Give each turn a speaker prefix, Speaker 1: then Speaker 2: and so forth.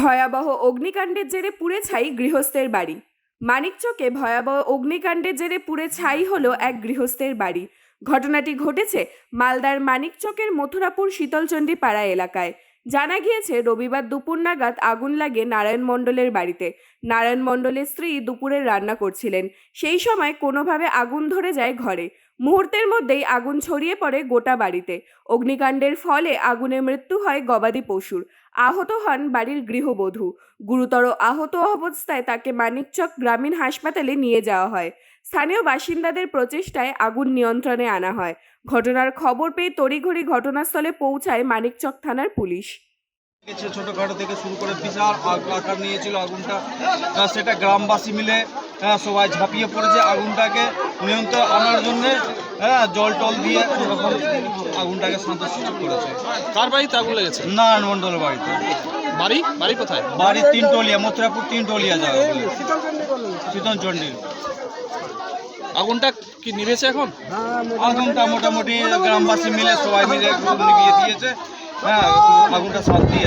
Speaker 1: ভয়াবহ অগ্নিকাণ্ডের জেরে পুড়ে ছাই গৃহস্থের বাড়ি মানিকচকে ভয়াবহ অগ্নিকাণ্ডের জেরে পুড়ে ছাই হলো এক গৃহস্থের বাড়ি ঘটনাটি ঘটেছে মালদার মানিকচকের মথুরাপুর শীতলচণ্ডী পাড়া এলাকায় জানা গিয়েছে রবিবার দুপুর নাগাদ আগুন লাগে নারায়ণ মণ্ডলের বাড়িতে নারায়ণ মণ্ডলের স্ত্রী দুপুরে রান্না করছিলেন সেই সময় কোনোভাবে আগুন ধরে যায় ঘরে মুহূর্তের মধ্যেই আগুন ছড়িয়ে পড়ে গোটা বাড়িতে অগ্নিকাণ্ডের ফলে আগুনে মৃত্যু হয় গবাদি পশুর আহত হন বাড়ির গৃহবধূ গুরুতর আহত অবস্থায় তাকে মানিকচক গ্রামীণ হাসপাতালে নিয়ে যাওয়া হয় স্থানীয় বাসিন্দাদের প্রচেষ্টায় আগুন নিয়ন্ত্রণে আনা হয় ঘটনার খবর পেয়ে তড়িঘড়ি ঘটনাস্থলে পৌঁছায় মানিকচক থানার পুলিশ
Speaker 2: ছোটখাটো থেকে শুরু করে বিশাল আকার নিয়েছিল আগুনটা সেটা গ্রামবাসী মিলে হ্যাঁ, সবাই ঝাঁপিয়ে পড়েছে আগুনটাকে নিয়ন্ত্রণ আনার জন্যে হ্যাঁ জল টল দিয়ে সেরকম আগুনটাকে শান্ত করেছে
Speaker 3: কার বাড়িতে আগুন লেগেছে
Speaker 2: নারায়ণ মন্ডল বাড়িতে
Speaker 3: বাড়ি বাড়ি কোথায়
Speaker 2: বাড়ি তিনটলিয়া মথুরাপুর তিনটলিয়া যাবে চন্ডিল
Speaker 3: আগুনটা কি নিভেছে এখন
Speaker 2: আগুনটা মোটামুটি গ্রামবাসী মিলে সবাই মিলে নিভিয়ে দিয়েছে হ্যাঁ আগুনটা শান্তি